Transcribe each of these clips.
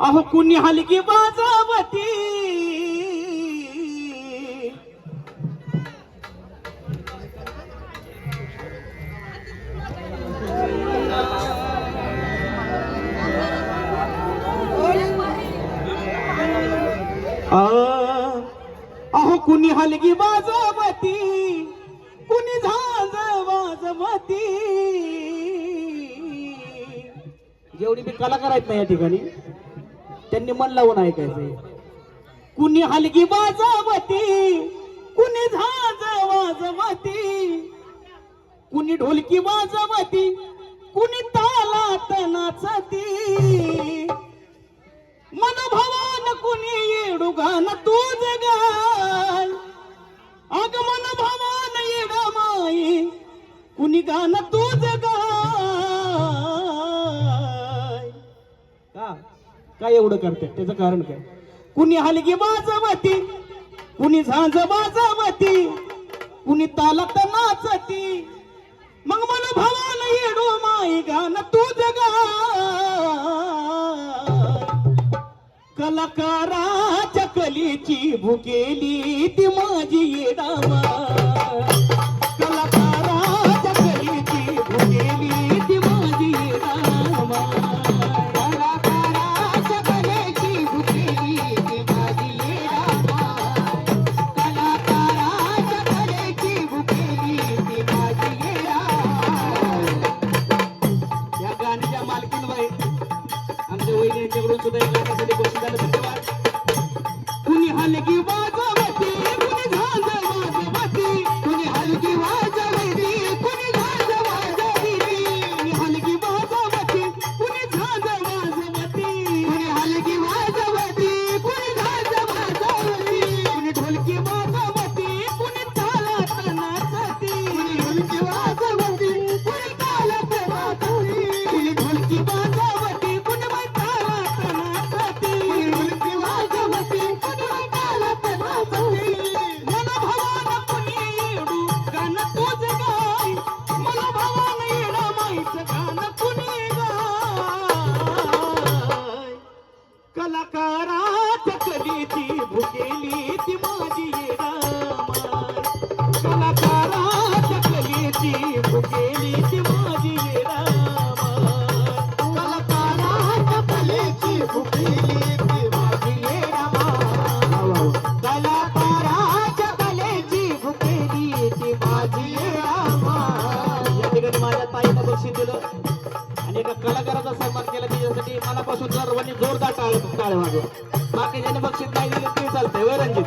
अहो कुणी हलकी बाजावती अहो कुणी हलगी बाजावती कुणी झाज वाजवती? जेवढी मी कलाकार आहेत ना या ठिकाणी त्यांनी मन लावून ऐकायचंय कुणी हलगी बाजावती कुणी झाज वाजवती कुणी ढोलकी वाजवती कुणी तालात नाचती. मन भवान कुणी येडू गाण तू गाय अग मन भवान येडा माई कुणी गाण तू गाय काय एवढं करते? त्याचं कारण काय? कुणी हलगी बाजवती कुणी झांज बाजवती कुणी तालात नाचती. मग मन भवान येडो माई गाण तू जगा कलाकाराच्या कलेची भुकेली ती माझी येडामा गाण्याच्या मालकीन बाई आमच्या वहिनी यांच्याकडून सुद्धा एक लाखासाठी बक्षीस झालं टाळ टाळ बाकी बाकीच्याने बक्षीस नाही दिलं तरी चालतंय वय रणजित?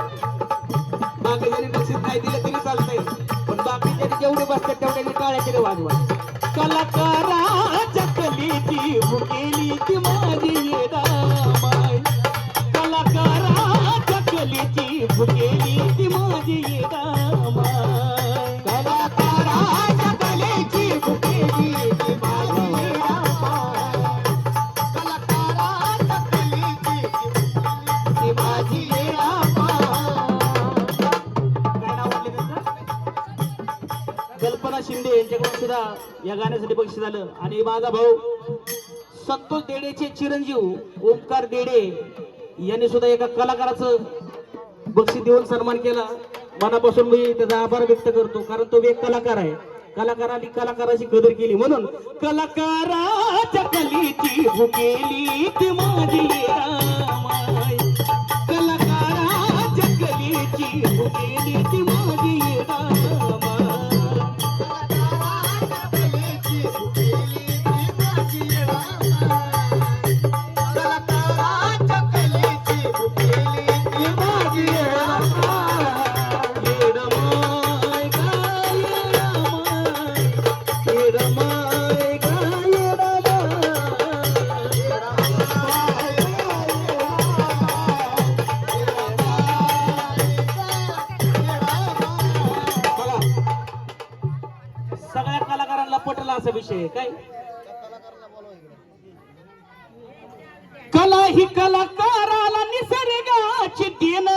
जरी बक्षीस नाही दिलं तरी चालतंय. पण बाकीच्याने जेवढे बसतात तेवढ्याने टाळ्या तरी वाजवा एकदा या गाण्यासाठी बक्षीस झालं. आणि माझा भाऊ संतोष देडेचे चिरंजीव ओंकार देडे यांनी सुद्धा एका कलाकाराचं बक्षीस देऊन सन्मान केला. मनापासून मी त्याचा आभार व्यक्त करतो कारण तो एक कलाकार आहे. कलाकारांनी कलाकाराची कदर केली. म्हणून कलाकाराच्या कलेची भुकेली ती माझी कलाकाराच्या कलेची भुकेली काय? कला ही कलाकाराला निसर्गाची देण.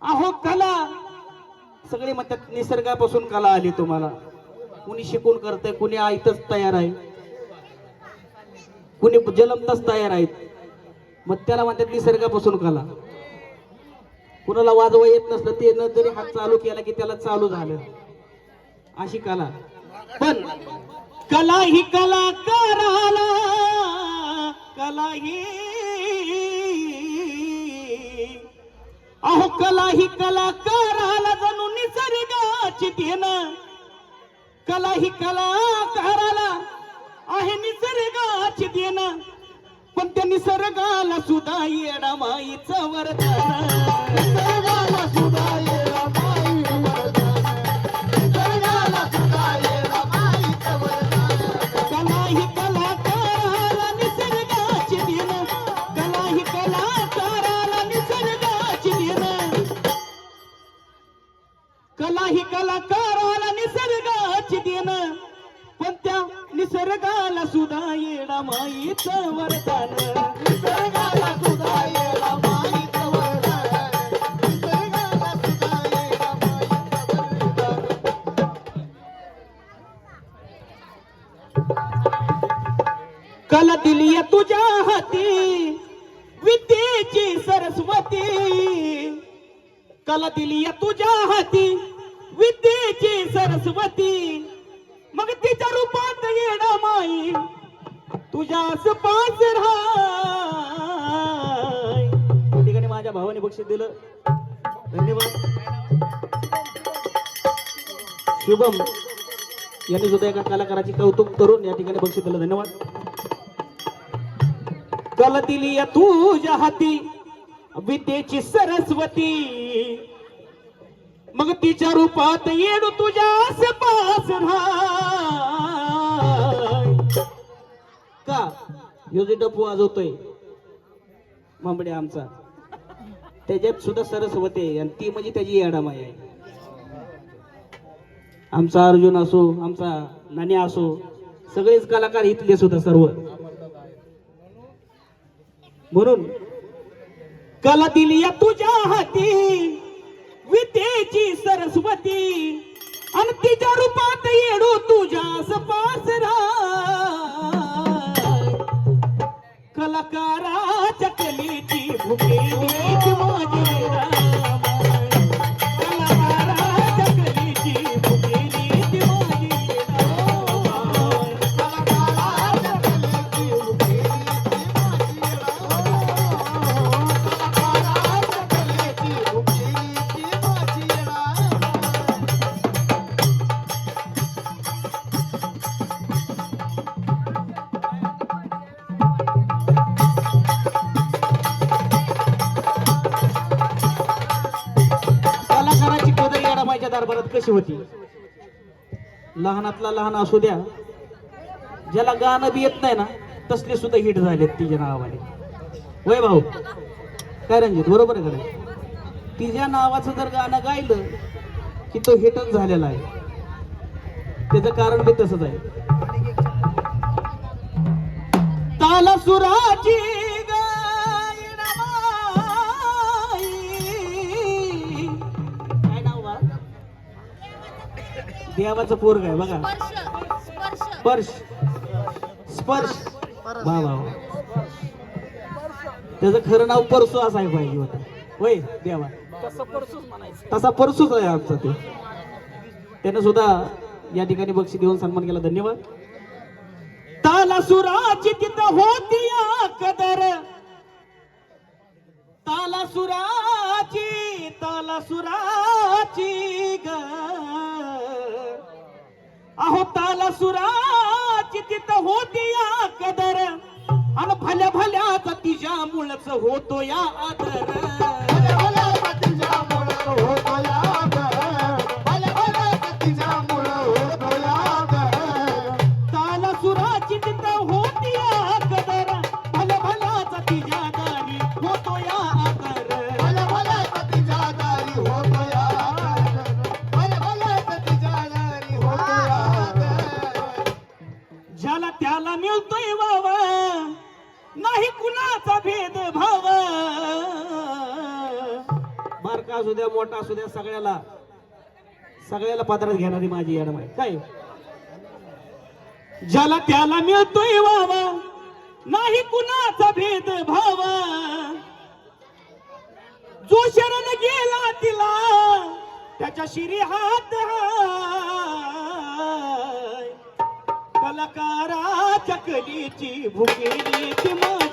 अहो कला. सगळे म्हणतात निसर्गापासून कला आली तुम्हाला. कुणी शिकून करतंय कुणी आयतच तयार आहे. कुणी जलमतच तयार आहेत. मग त्याला म्हणतात निसर्गापासून कला. कुणाला वाजवा येत नसलं ते न जरी हात चालू केला की त्याला चालू झालं. अशी कला. पण कला ही कलाकाराला कला ही अहो कला ही कलाकाराला जणू निसर्गाची देणं. कला ही कलाकाराला आहे निसर्गाची देणं. पण त्या निसर्गाला सुद्धा येडा माईचं वरदान. कला ही कलाकाराला निसर्गाची देणं पण त्या निसर्गाला सुद्धा येडा माईचं वरदान. निसर्गाला सुद्धा येडा माईचं कला दिली तुझ्या हाती विद्येची सरस्वती. कला दिली तुझ्या हाती विद्येची सरस्वती. मग तिच्या रूपात येणा माई. तुझ्या पाच राय या ठिकाणी माझ्या भावाने बक्षीस दिलं. धन्यवाद. शुभम. यांनी सुद्धा एका कलाकाराची कौतुक करून या ठिकाणी बक्षीस दिलं. धन्यवाद. कल दिली या तुझ्या हाती विद्येची सरस्वती. भक्तीच्या तिच्या रूपात येणू तुझ्या आसपास का? ह्यो जे डप्पू वाजवतोय मांबडे आमचा त्याच्यात सुद्धा सरस्वती आहे आणि ती म्हणजे त्याची येडामाई आहे. आमचा अर्जुन असो आमचा नाण्या असो सगळेच कलाकार इथले सुद्धा सर्व. म्हणून कला दिली या तुझ्या हाती. विद्येची सरस्वती आणि तिच्या रूपात येडू तुझ्या सपासरा. कलाकाराच्या कलेची भुकेली कशी होती. लहानातला लहान असू द्या ज्याला गाणं बी येत नाही ना तसले सुद्धा हिट झालेत तिच्या नावाने. वय भाऊ? काय रणजित बरोबर आहे का तिच्या नावाचं जर गाणं गायलं की तो हिटच झालेला आहे. त्याचं कारण बी तसंच आहे. ताला सुराची देवाचं पोरग आहे बघा. स्पर्श स्पर्श. वा वा. त्याचं खरं नाव परसू असाय पाहिजे होतं होय देवा. तसा परसूच आहे आमचा ते. त्यानं सुद्धा या ठिकाणी बक्षीस देऊन सन्मान केला. धन्यवाद. ताला सुराची तिथं होती कदर ताला सुराची ताला सुराची ग. अहो ताला सुराची तिथं होती या कदर आणि भल्या भल्याचा तिच्या मुळच होतो या आदर. द्या मोठा असू द्या सगळ्याला. सगळ्याला पदरात घेणारी माझी याड माहिती काय? ज्याला त्याला मिळतोय वावा नाही कुणाचा भेद भाव जो शरण गेला तिला त्याच्या शिरी हात हाय. कलाकाराच्या कलेची भुकेली ती माझी